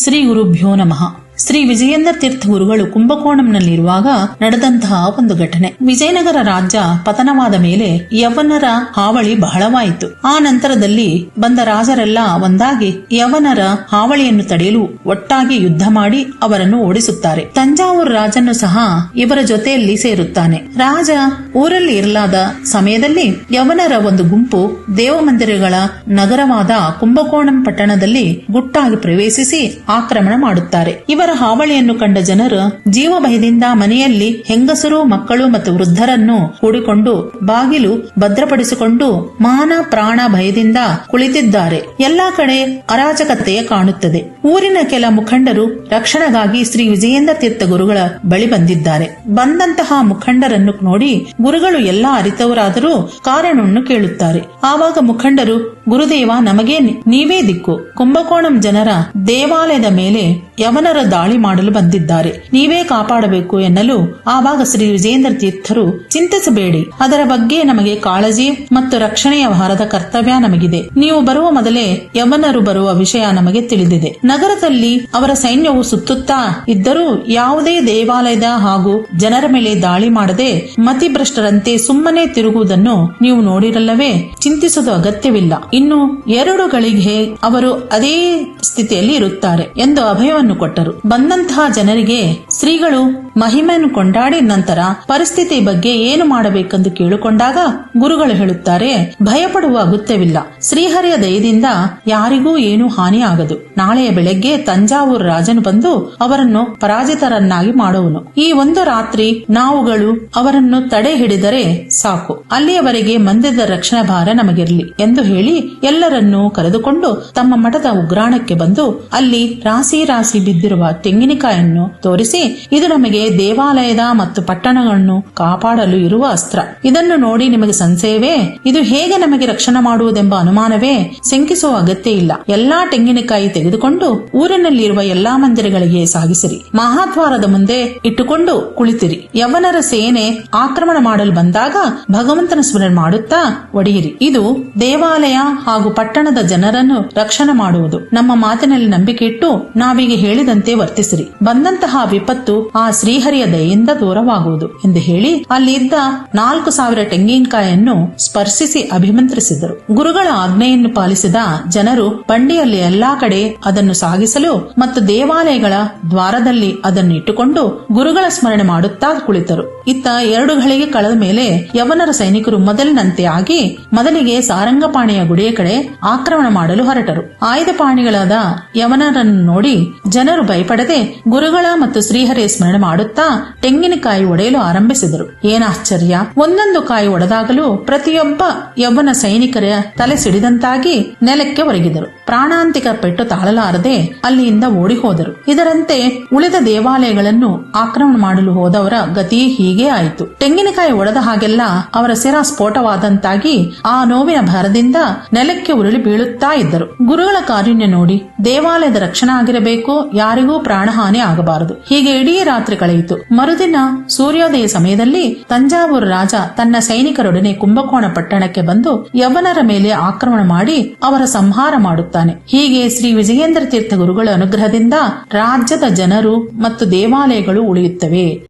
శ్రీ గురుభ్యో నమ. ಶ್ರೀ ವಿಜಯೇಂದ್ರ ತೀರ್ಥ ಗುರುಗಳು ಕುಂಭಕೋಣಂನಲ್ಲಿರುವಾಗ ನಡೆದಂತಹ ಒಂದು ಘಟನೆ. ವಿಜಯನಗರ ರಾಜ್ಯ ಪತನವಾದ ಮೇಲೆ ಯವನರ ಹಾವಳಿ ಬಹಳವಾಯಿತು. ಆ ನಂತರದಲ್ಲಿ ಬಂದ ರಾಜರೆಲ್ಲ ಒಂದಾಗಿ ಯವನರ ಹಾವಳಿಯನ್ನು ತಡೆಯಲು ಒಟ್ಟಾಗಿ ಯುದ್ಧ ಮಾಡಿ ಅವರನ್ನು ಓಡಿಸುತ್ತಾರೆ. ತಂಜಾವೂರು ರಾಜನು ಸಹ ಇವರ ಜೊತೆಯಲ್ಲಿ ಸೇರುತ್ತಾನೆ. ರಾಜ ಊರಲ್ಲಿ ಇರಲಾದ ಸಮಯದಲ್ಲಿ ಯವನರ ಒಂದು ಗುಂಪು ದೇವಮಂದಿರಗಳ ನಗರವಾದ ಕುಂಭಕೋಣಂ ಪಟ್ಟಣದಲ್ಲಿ ಗುಟ್ಟಾಗಿ ಪ್ರವೇಶಿಸಿ ಆಕ್ರಮಣ ಮಾಡುತ್ತಾರೆ. ಇವರ ಹಾವಳಿಯನ್ನು ಕಂಡ ಜನರು ಜೀವ ಭಯದಿಂದ ಮನೆಯಲ್ಲಿ ಹೆಂಗಸರು, ಮಕ್ಕಳು ಮತ್ತು ವೃದ್ಧರನ್ನು ಕೂಡಿಕೊಂಡು ಬಾಗಿಲು ಭದ್ರಪಡಿಸಿಕೊಂಡು ಮಾನ ಪ್ರಾಣ ಭಯದಿಂದ ಕುಳಿತಿದ್ದಾರೆ. ಎಲ್ಲಾ ಕಡೆ ಅರಾಜಕತೆಯ ಕಾಣುತ್ತದೆ. ಊರಿನ ಕೆಲ ಮುಖಂಡರು ರಕ್ಷಣೆಗಾಗಿ ಶ್ರೀ ವಿಜಯೇಂದ್ರ ತೀರ್ಥ ಗುರುಗಳ ಬಳಿ ಬಂದಿದ್ದಾರೆ. ಬಂದಂತಹ ಮುಖಂಡರನ್ನು ನೋಡಿ ಗುರುಗಳು ಎಲ್ಲಾ ಅರಿತವರಾದರೂ ಕಾರಣವನ್ನು ಕೇಳುತ್ತಾರೆ. ಆವಾಗ ಮುಖಂಡರು, ಗುರುದೇವ, ನಮಗೆ ನೀವೇ ದಿಕ್ಕು. ಕುಂಭಕೋಣಂ ಜನರ ದೇವಾಲಯದ ಮೇಲೆ ಯವನರ ದಾಳಿ ಮಾಡಲು ಬಂದಿದ್ದಾರೆ. ನೀವೇ ಕಾಪಾಡಬೇಕು ಎನ್ನಲು ಆವಾಗ ಶ್ರೀ ವಿಜೇಂದ್ರ ತೀರ್ಥರು ಚಿಂತಿಸಬೇಡಿ. ಅದರ ಬಗ್ಗೆ ನಮಗೆ ಕಾಳಜಿ ಮತ್ತು ರಕ್ಷಣೆಯ ಭಾರದ ಕರ್ತವ್ಯ ನಮಗಿದೆ. ನೀವು ಬರುವ ಮೊದಲೇ ಯವನರು ಬರುವ ವಿಷಯ ನಮಗೆ ತಿಳಿದಿದೆ. ನಗರದಲ್ಲಿ ಅವರ ಸೈನ್ಯವು ಸುತ್ತುತ್ತಾ ಇದ್ದರೂ ಯಾವುದೇ ದೇವಾಲಯದ ಹಾಗೂ ಜನರ ಮೇಲೆ ದಾಳಿ ಮಾಡದೆ ಮತಿಭ್ರಷ್ಟರಂತೆ ಸುಮ್ಮನೆ ತಿರುಗುವುದನ್ನು ನೀವು ನೋಡಿರಲ್ಲವೇ? ಚಿಂತಿಸುವುದು ಅಗತ್ಯವಿಲ್ಲ. ಇನ್ನು ಎರಡು ಗಳಿಗೆ ಅವರು ಅದೇ ಸ್ಥಿತಿಯಲ್ಲಿ ಇರುತ್ತಾರೆ ಎಂದು ಅಭಯವನ್ನು ಕೊಟ್ಟರು. ಬಂದಂತಹ ಜನರಿಗೆ ಶ್ರೀಗಳು ಮಹಿಮೆಯನ್ನು ಕೊಂಡಾಡಿ ನಂತರ ಪರಿಸ್ಥಿತಿ ಬಗ್ಗೆ ಏನು ಮಾಡಬೇಕೆಂದು ಕೇಳಿಕೊಂಡಾಗ ಗುರುಗಳು ಹೇಳುತ್ತಾರೆ, ಭಯಪಡುವ ಅಗತ್ಯವಿಲ್ಲ. ಶ್ರೀಹರಿಯ ದಯದಿಂದ ಯಾರಿಗೂ ಏನೂ ಹಾನಿ ಆಗದು. ನಾಳೆಯ ಬೆಳಗ್ಗೆ ತಂಜಾವೂರು ರಾಜನು ಬಂದು ಅವರನ್ನು ಪರಾಜಿತರನ್ನಾಗಿ ಮಾಡುವನು. ಈ ಒಂದು ರಾತ್ರಿ ನಾವುಗಳು ಅವರನ್ನು ತಡೆ ಹಿಡಿದರೆ ಸಾಕು. ಅಲ್ಲಿಯವರೆಗೆ ಮಂದಿರದ ರಕ್ಷಣಾ ಭಾರ ನಮಗಿರಲಿ ಎಂದು ಹೇಳಿ ಎಲ್ಲರನ್ನೂ ಕರೆದುಕೊಂಡು ತಮ್ಮ ಮಠದ ಉಗ್ರಾಣಕ್ಕೆ ಬಂದು ಅಲ್ಲಿ ರಾಸಿ ರಾಸಿ ಬಿದ್ದಿರುವ ತೆಂಗಿನಕಾಯನ್ನು ತೋರಿಸಿ, ಇದು ನಮಗೆ ದೇವಾಲಯದ ಮತ್ತು ಪಟ್ಟಣಗಳನ್ನು ಕಾಪಾಡಲು ಇರುವ ಅಸ್ತ್ರ. ಇದನ್ನು ನೋಡಿ ನಿಮಗೆ ಸಂಶಯವೇ? ಇದು ಹೇಗೆ ನಮಗೆ ರಕ್ಷಣೆ ಮಾಡುವುದೆಂಬ ಅನುಮಾನವೇ? ಶಂಕಿಸುವ ಅಗತ್ಯ ಇಲ್ಲ. ಎಲ್ಲಾ ತೆಂಗಿನಕಾಯಿ ತೆಗೆದುಕೊಂಡು ಊರಿನಲ್ಲಿರುವ ಎಲ್ಲಾ ಮಂದಿರಗಳಿಗೆ ಸಾಗಿಸಿರಿ. ಮಹಾದ್ವಾರದ ಮುಂದೆ ಇಟ್ಟುಕೊಂಡು ಕುಳಿತಿರಿ. ಯವನರ ಸೇನೆ ಆಕ್ರಮಣ ಮಾಡಲು ಬಂದಾಗ ಭಗವಂತನ ಸ್ಮರಣೆ ಮಾಡುತ್ತಾ ಒಡೆಯಿರಿ. ಇದು ದೇವಾಲಯ ಹಾಗೂ ಪಟ್ಟಣದ ಜನರನ್ನು ರಕ್ಷಣೆ ಮಾಡುವುದು. ನಮ್ಮ ಮಾತಿನಲ್ಲಿ ನಂಬಿಕೆ ಇಟ್ಟು ನಾವೀಗ ಹೇಳಿದಂತೆ ವರ್ತಿಸಿರಿ. ಬಂದಂತಹ ವಿಪತ್ತು ಆ ಶ್ರೀಹರಿಯ ದಯೆಯಿಂದ ದೂರವಾಗುವುದು ಎಂದು ಹೇಳಿ ಅಲ್ಲಿ ಇದ್ದ ನಾಲ್ಕು ಸಾವಿರ ತೆಂಗಿನಕಾಯನ್ನು ಸ್ಪರ್ಶಿಸಿ ಅಭಿಮಂತ್ರಿಸಿದರು. ಗುರುಗಳ ಆಜ್ಞೆಯನ್ನು ಪಾಲಿಸಿದ ಜನರು ಬಂಡಿಯಲ್ಲಿ ಎಲ್ಲಾ ಕಡೆ ಅದನ್ನು ಸಾಗಿಸಲು ಮತ್ತು ದೇವಾಲಯಗಳ ದ್ವಾರದಲ್ಲಿ ಅದನ್ನು ಇಟ್ಟುಕೊಂಡು ಗುರುಗಳ ಸ್ಮರಣೆ ಮಾಡುತ್ತಾ ಕುಳಿತರು. ಇತ್ತ ಎರಡು ಗಳಿಗೆ ಕಳೆದ ಮೇಲೆ ಯವನರ ಸೈನಿಕರು ಮೊದಲಿನಂತೆ ಆಗಿ ಮೊದಲಿಗೆ ಸಾರಂಗಪಾಣಿಯ ಗುಡಿಯ ಕಡೆ ಆಕ್ರಮಣ ಮಾಡಲು ಹೊರಟರು. ಆಯುಧಪಾಣಿಗಳಾದ ಯವನರನ್ನು ನೋಡಿ ಜನರು ಭಯಪಡದೆ ಗುರುಗಳ ಮತ್ತು ಶ್ರೀಹರಿಯ ಸ್ಮರಣೆ ಮಾಡುತ್ತಾ ತೆಂಗಿನಕಾಯಿ ಒಡೆಯಲು ಆರಂಭಿಸಿದರು. ಏನಾಶ್ಚರ್ಯ ಒಂದೊಂದು ಕಾಯಿ ಒಡೆದಾಗಲೂ ಪ್ರತಿಯೊಬ್ಬ ಯೌವನ ಸೈನಿಕರ ತಲೆ ಸಿಡಿದಂತಾಗಿ ನೆಲಕ್ಕೆ ಒರಗಿದರು. ಪ್ರಾಣಾಂತಿಕ ಪೆಟ್ಟು ತಾಳಲಾರದೆ ಅಲ್ಲಿಯಿಂದ ಓಡಿ ಹೋದರು ಇದರಂತೆ ಉಳಿದ ದೇವಾಲಯಗಳನ್ನು ಆಕ್ರಮಣ ಮಾಡಲು ಹೋದವರ ಗತಿ ಹೀಗೆ ಆಯಿತು. ತೆಂಗಿನಕಾಯಿ ಒಡೆದ ಹಾಗೆಲ್ಲ ಅವರ ಸಿರ ಸ್ಫೋಟವಾದಂತಾಗಿ ಆ ನೋವಿನ ಭರದಿಂದ ನೆಲಕ್ಕೆ ಉರುಳಿ ಬೀಳುತ್ತಾ ಇದ್ದರು. ಗುರುಗಳ ಕಾರುಣ್ಯ ನೋಡಿ ದೇವಾಲಯದ ರಕ್ಷಣಾ ಆಗಿರಬೇಕು ಯಾರಿಗೂ ಪ್ರಾಣಹಾನಿ ಆಗಬಾರದು. ಹೀಗೆ ಇಡೀ ರಾತ್ರಿ ಕಳೆಯಿತು. ಮರುದಿನ ಸೂರ್ಯೋದಯ ಸಮಯದಲ್ಲಿ ತಂಜಾವೂರು ರಾಜ ತನ್ನ ಸೈನಿಕರೊಡನೆ ಕುಂಭಕೋಣ ಪಟ್ಟಣಕ್ಕೆ ಬಂದು ಯವನರ ಮೇಲೆ ಆಕ್ರಮಣ ಮಾಡಿ ಅವರ ಸಂಹಾರ ಮಾಡುತ್ತಾನೆ. ಹೀಗೆ ಶ್ರೀ ವಿಜಯೇಂದ್ರ ತೀರ್ಥ ಗುರುಗಳ ಅನುಗ್ರಹದಿಂದ ರಾಜ್ಯದ ಜನರು ಮತ್ತು ದೇವಾಲಯಗಳು ಉಳಿಯುತ್ತವೆ.